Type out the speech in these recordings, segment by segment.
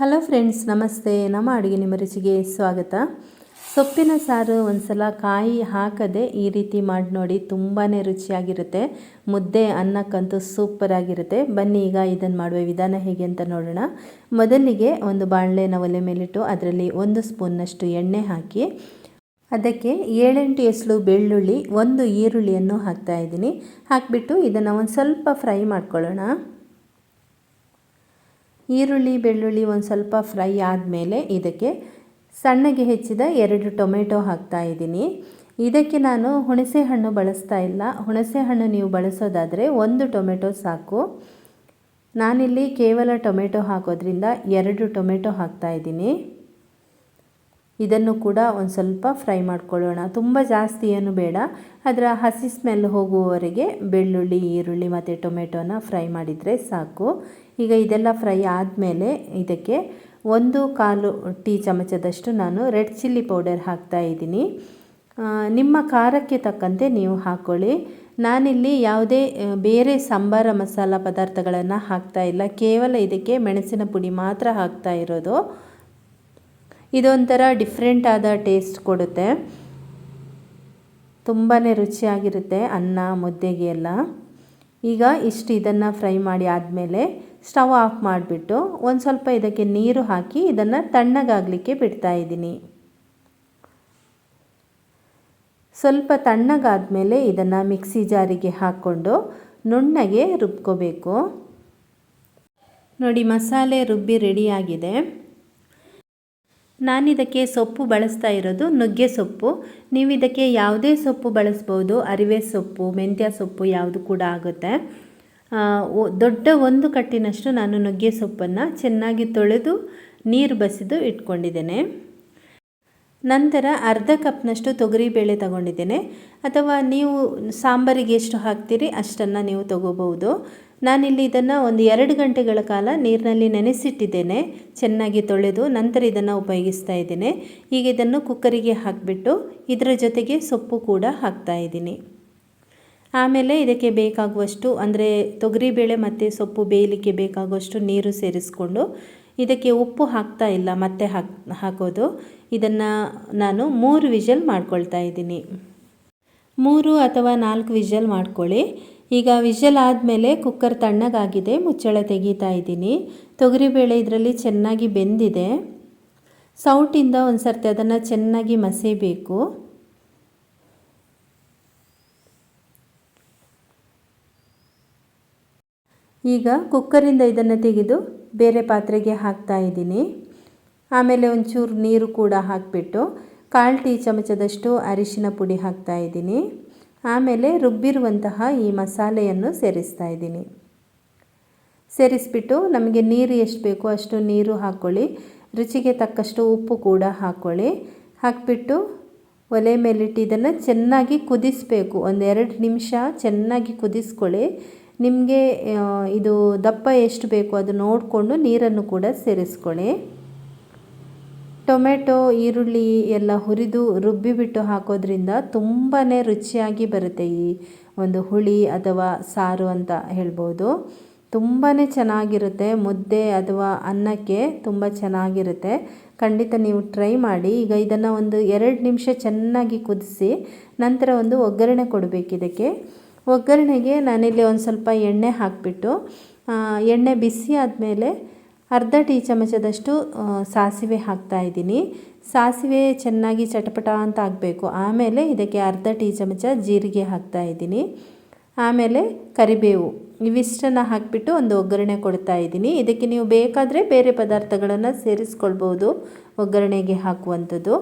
Hello friends, ನಮಸ್ತೆ. ನಮ್ಮ ಅಡುಗೆ ನಿಮ್ಮ ರುಚಿಗೆ ಸ್ವಾಗತ. ಸೊಪ್ಪಿನ ಸಾರು ಒಂದ್ಸಲ ಕಾಯಿ ಹಾಕದೆ ಈ ರೀತಿ ಮಾಡಿ ನೋಡಿ ತುಂಬಾ ರುಚಿಯಾಗಿರುತ್ತೆ. ಮುದ್ದೆ, ಅನ್ನಕ್ಕಂತೂ ಸೂಪರಾಗಿರುತ್ತೆ ಬನ್ನಿ ಈಗ ಇದನ್ನು ಮಾಡುವ ವಿಧಾನ ಹೇಗೆ ಅಂತ ನೋಡೋಣ. ಮೊದಲಿಗೆ ಒಂದು ಬಾಣಲೆನ ಒಲೆ ಮೇಲಿಟ್ಟು ಅದರಲ್ಲಿ ಒಂದು ಸ್ಪೂನ್ನಷ್ಟು ಎಣ್ಣೆ ಹಾಕಿ, ಅದಕ್ಕೆ ಏಳೆಂಟು ಎಸಳು ಬೆಳ್ಳುಳ್ಳಿ, ಒಂದು ಈರುಳ್ಳಿಯನ್ನು ಹಾಕ್ತಾ ಇದ್ದೀನಿ. ಹಾಕಿಬಿಟ್ಟು ಇದನ್ನು ಒಂದು ಸ್ವಲ್ಪ ಫ್ರೈ ಮಾಡ್ಕೊಳ್ಳೋಣ. ಈರುಳ್ಳಿ, ಬೆಳ್ಳುಳ್ಳಿ ಒಂದು ಸ್ವಲ್ಪ ಫ್ರೈ ಆದಮೇಲೆ ಇದಕ್ಕೆ ಸಣ್ಣಗೆ ಹೆಚ್ಚಿದ ಎರಡು ಟೊಮೆಟೊ ಹಾಕ್ತಾ ಇದ್ದೀನಿ. ಇದಕ್ಕೆ ನಾನು ಹುಣಸೆ ಹಣ್ಣು ಬಳಸ್ತಾ ಇಲ್ಲ. ಹುಣಸೆ ಹಣ್ಣು ನೀವು ಬಳಸೋದಾದರೆ ಒಂದು ಟೊಮೆಟೊ ಸಾಕು. ನಾನಿಲ್ಲಿ ಕೇವಲ ಟೊಮೆಟೊ ಹಾಕೋದ್ರಿಂದ ಎರಡು ಟೊಮೆಟೊ ಹಾಕ್ತಾ ಇದ್ದೀನಿ. ಇದನ್ನು ಕೂಡ ಒಂದು ಸ್ವಲ್ಪ ಫ್ರೈ ಮಾಡ್ಕೊಳ್ಳೋಣ. ತುಂಬ ಜಾಸ್ತಿ ಏನು ಬೇಡ. ಅದರ ಹಸಿ ಸ್ಮೆಲ್ ಹೋಗುವವರೆಗೆ ಬೆಳ್ಳುಳ್ಳಿ, ಈರುಳ್ಳಿ ಮತ್ತು ಟೊಮೆಟೊನ ಫ್ರೈ ಮಾಡಿದರೆ ಸಾಕು. ಈಗ ಇದೆಲ್ಲ ಫ್ರೈ ಆದಮೇಲೆ ಇದಕ್ಕೆ ಒಂದು ಕಾಲು ಟೀ ಚಮಚದಷ್ಟು ನಾನು ರೆಡ್ ಚಿಲ್ಲಿ ಪೌಡರ್ ಹಾಕ್ತಾ ಇದ್ದೀನಿ. ನಿಮ್ಮ ಖಾರಕ್ಕೆ ತಕ್ಕಂತೆ ನೀವು ಹಾಕ್ಕೊಳ್ಳಿ ನಾನಿಲ್ಲಿ ಯಾವುದೇ ಬೇರೆ ಸಾಂಬಾರ ಮಸಾಲ ಪದಾರ್ಥಗಳನ್ನು ಹಾಕ್ತಾ ಇಲ್ಲ. ಕೇವಲ ಇದಕ್ಕೆ ಮೆಣಸಿನ ಪುಡಿ ಮಾತ್ರ ಹಾಕ್ತಾ ಇರೋದು. ಇದೊಂಥರ ಡಿಫ್ರೆಂಟ್ ಆದ ಟೇಸ್ಟ್ ಕೊಡುತ್ತೆ. ತುಂಬಾ ರುಚಿಯಾಗಿರುತ್ತೆ ಅನ್ನ, ಮುದ್ದೆಗೆ ಎಲ್ಲ. ಈಗ ಇಷ್ಟು ಇದನ್ನು ಫ್ರೈ ಮಾಡಿ ಆದಮೇಲೆ ಸ್ಟವ್ ಆಫ್ ಮಾಡಿಬಿಟ್ಟು ಒಂದು ಸ್ವಲ್ಪ ಇದಕ್ಕೆ ನೀರು ಹಾಕಿ ಇದನ್ನು ತಣ್ಣಗಾಗಲಿಕ್ಕೆ ಬಿಡ್ತಾ ಇದ್ದೀನಿ. ಸ್ವಲ್ಪ ತಣ್ಣಗಾದ ಮೇಲೆ ಇದನ್ನು ಮಿಕ್ಸಿ ಜಾರಿಗೆ ಹಾಕ್ಕೊಂಡು ನುಣ್ಣಗೆ ರುಬ್ಕೋಬೇಕು. ನೋಡಿ ಮಸಾಲೆ ರುಬ್ಬಿ ರೆಡಿಯಾಗಿದೆ ನಾನಿದಕ್ಕೆ ಸೊಪ್ಪು ಬಳಸ್ತಾ ಇರೋದು ನುಗ್ಗೆ ಸೊಪ್ಪು. ನೀವು ಇದಕ್ಕೆ ಯಾವುದೇ ಸೊಪ್ಪು ಬಳಸ್ಬೋದು, ಅರಿವೆ ಸೊಪ್ಪು, ಮೆಂತ್ಯ ಸೊಪ್ಪು ಯಾವುದು ಕೂಡ ಆಗುತ್ತೆ. ದೊಡ್ಡ ಒಂದು ಕಟ್ಟಿನಷ್ಟು ನಾನು ನುಗ್ಗೆ ಸೊಪ್ಪನ್ನು ಚೆನ್ನಾಗಿ ತೊಳೆದು ನೀರು ಬಸಿದು ಇಟ್ಕೊಂಡಿದ್ದೇನೆ. ನಂತರ ಅರ್ಧ ಕಪ್ನಷ್ಟು ತೊಗರಿಬೇಳೆ ತಗೊಂಡಿದ್ದೇನೆ. ಅಥವಾ ನೀವು ಸಾಂಬಾರಿಗೆ ಎಷ್ಟು ಹಾಕ್ತೀರಿ ಅಷ್ಟನ್ನು ನೀವು ತಗೋಬಹುದು. ನಾನಿಲ್ಲಿ ಇದನ್ನು ಒಂದು ಎರಡು ಗಂಟೆಗಳ ಕಾಲ ನೀರಿನಲ್ಲಿ ನೆನೆಸಿಟ್ಟಿದ್ದೇನೆ. ಚೆನ್ನಾಗಿ ತೊಳೆದು ನಂತರ ಇದನ್ನು ಉಪಯೋಗಿಸ್ತಾ ಇದ್ದೇನೆ. ಈಗ ಇದನ್ನು ಕುಕ್ಕರಿಗೆ ಹಾಕಿಬಿಟ್ಟು ಇದರ ಜೊತೆಗೆ ಸೊಪ್ಪು ಕೂಡ ಹಾಕ್ತಾ ಇದ್ದೀನಿ. ಆಮೇಲೆ ಇದಕ್ಕೆ ಬೇಕಾಗುವಷ್ಟು ಅಂದರೆ ತೊಗರಿಬೇಳೆ ಮತ್ತು ಸೊಪ್ಪು ಬೇಯಲಿಕ್ಕೆ ಬೇಕಾಗುವಷ್ಟು ನೀರು ಸೇರಿಸ್ಕೊಂಡು ಇದಕ್ಕೆ ಉಪ್ಪು ಹಾಕ್ತಾ ಇಲ್ಲ, ಮತ್ತೆ ಹಾಕ್, ಹಾಕೋದು. ಇದನ್ನು ನಾನು ಮೂರು ವಿಷಲ್ ಮಾಡ್ಕೊಳ್ತಾ ಇದ್ದೀನಿ. ಮೂರು ಅಥವಾ ನಾಲ್ಕು ವಿಷಲ್ ಮಾಡ್ಕೊಳ್ಳಿ. ಈಗ ವಿಷಲ್ ಆದಮೇಲೆ ಕುಕ್ಕರ್ ತಣ್ಣಗಾಗಿದೆ, ಮುಚ್ಚಳ ತೆಗೀತಾ ಇದ್ದೀನಿ. ತೊಗರಿಬೇಳೆ ಇದರಲ್ಲಿ ಚೆನ್ನಾಗಿ ಬೆಂದಿದೆ. ಸೌಟಿಂದ ಒಂದು ಸರ್ತಿ ಅದನ್ನು ಚೆನ್ನಾಗಿ ಮಸೇಬೇಕು. ಈಗ ಕುಕ್ಕರಿಂದ ಇದನ್ನು ತೆಗೆದು ಬೇರೆ ಪಾತ್ರೆಗೆ ಹಾಕ್ತಾ ಇದ್ದೀನಿ. ಆಮೇಲೆ ಒಂಚೂರು ನೀರು ಕೂಡ ಹಾಕಿಬಿಟ್ಟು ಕಾಲು ಟೀ ಚಮಚದಷ್ಟು ಅರಿಶಿನ ಪುಡಿ ಹಾಕ್ತಾ ಇದ್ದೀನಿ. ಆಮೇಲೆ ರುಬ್ಬಿರುವಂತಹ ಈ ಮಸಾಲೆಯನ್ನು ಸೇರಿಸ್ತಾ ಇದ್ದೀನಿ. ಸೇರಿಸ್ಬಿಟ್ಟು ನಮಗೆ ನೀರು ಎಷ್ಟು ಬೇಕೋ ಅಷ್ಟು ನೀರು ಹಾಕ್ಕೊಳ್ಳಿ ರುಚಿಗೆ ತಕ್ಕಷ್ಟು ಉಪ್ಪು ಕೂಡ ಹಾಕ್ಕೊಳ್ಳಿ ಹಾಕಿಬಿಟ್ಟು ಒಲೆ ಮೇಲಿಟ್ಟು ಇದನ್ನು ಚೆನ್ನಾಗಿ ಕುದಿಸಬೇಕು. ಒಂದೆರಡು ನಿಮಿಷ ಚೆನ್ನಾಗಿ ಕುದಿಸ್ಕೊಳ್ಳಿ. ನಿಮಗೆ ಇದು ದಪ್ಪ ಎಷ್ಟು ಬೇಕು ಅದು ನೋಡಿಕೊಂಡು ನೀರನ್ನು ಕೂಡ ಸೇರಿಸ್ಕೊಳ್ಳಿ ಟೊಮೆಟೊ, ಈರುಳ್ಳಿ ಎಲ್ಲ ಹುರಿದು ರುಬ್ಬಿಬಿಟ್ಟು ಹಾಕೋದ್ರಿಂದ ತುಂಬಾ ರುಚಿಯಾಗಿ ಬರುತ್ತೆ ಈ ಒಂದು ಹುಳಿ ಅಥವಾ ಸಾರು ಅಂತ ಹೇಳ್ಬೋದು. ತುಂಬಾ ಚೆನ್ನಾಗಿರುತ್ತೆ, ಮುದ್ದೆ ಅಥವಾ ಅನ್ನಕ್ಕೆ ತುಂಬ ಚೆನ್ನಾಗಿರುತ್ತೆ. ಖಂಡಿತ ನೀವು ಟ್ರೈ ಮಾಡಿ. ಈಗ ಇದನ್ನು ಒಂದು ಎರಡು ನಿಮಿಷ ಚೆನ್ನಾಗಿ ಕುದಿಸಿ ನಂತರ ಒಂದು ಒಗ್ಗರಣೆ ಕೊಡಬೇಕು ಇದಕ್ಕೆ. ಒಗ್ಗರಣೆಗೆ ನಾನಿಲ್ಲಿ ಒಂದು ಸ್ವಲ್ಪ ಎಣ್ಣೆ ಹಾಕಿಬಿಟ್ಟು ಎಣ್ಣೆ ಬಿಸಿ ಆದಮೇಲೆ ಅರ್ಧ ಟೀ ಚಮಚದಷ್ಟು ಸಾಸಿವೆ ಹಾಕ್ತಾ ಇದ್ದೀನಿ. ಸಾಸಿವೆ ಚೆನ್ನಾಗಿ ಚಟಪಟ ಅಂತ ಆಗಬೇಕು. ಆಮೇಲೆ ಇದಕ್ಕೆ ಅರ್ಧ ಟೀ ಚಮಚ ಜೀರಿಗೆ ಹಾಕ್ತಾ ಇದ್ದೀನಿ. ಆಮೇಲೆ ಕರಿಬೇವು. ಇವಿಷ್ಟನ್ನು ಹಾಕಿಬಿಟ್ಟು ಒಂದು ಒಗ್ಗರಣೆ ಕೊಡ್ತಾ ಇದ್ದೀನಿ. ಇದಕ್ಕೆ ನೀವು ಬೇಕಾದರೆ ಬೇರೆ ಪದಾರ್ಥಗಳನ್ನು ಸೇರಿಸ್ಕೊಳ್ಬೋದು ಒಗ್ಗರಣೆಗೆ ಹಾಕುವಂಥದ್ದು.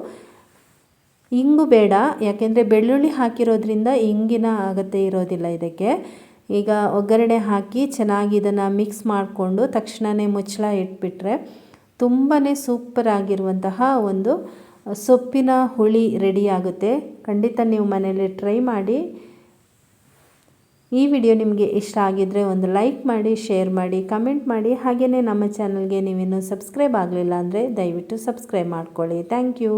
ಇಂಗು ಬೇಡ, ಯಾಕೆಂದರೆ ಬೆಳ್ಳುಳ್ಳಿ ಹಾಕಿರೋದ್ರಿಂದ ಇಂಗಿನ ಅಗತ್ಯ ಇರೋದಿಲ್ಲ ಇದಕ್ಕೆ. ಈಗ ಒಗ್ಗರಣೆ ಹಾಕಿ ಚೆನ್ನಾಗಿ ಇದನ್ನು ಮಿಕ್ಸ್ ಮಾಡಿಕೊಂಡು ತಕ್ಷಣವೇ ಮುಚ್ಚಳ ಇಟ್ಬಿಟ್ರೆ ತುಂಬಾ ಸೂಪರ್ ಆಗಿರುವಂತಹ ಒಂದು ಸೊಪ್ಪಿನ ಹುಳಿ ರೆಡಿಯಾಗುತ್ತೆ ಖಂಡಿತ ನೀವು ಮನೇಲಿ ಟ್ರೈ ಮಾಡಿ. ಈ ವಿಡಿಯೋ ನಿಮಗೆ ಇಷ್ಟ ಆಗಿದ್ದರೆ ಒಂದು ಲೈಕ್ ಮಾಡಿ ಶೇರ್ ಮಾಡಿ ಕಮೆಂಟ್ ಮಾಡಿ. ಹಾಗೆಯೇ ನಮ್ಮ ಚಾನಲ್ಗೆ ನೀವಿನ್ನೂ ಸಬ್ಸ್ಕ್ರೈಬ್ ಆಗಲಿಲ್ಲ ಅಂದರೆ ದಯವಿಟ್ಟು ಸಬ್ಸ್ಕ್ರೈಬ್ ಮಾಡ್ಕೊಳ್ಳಿ. Thank you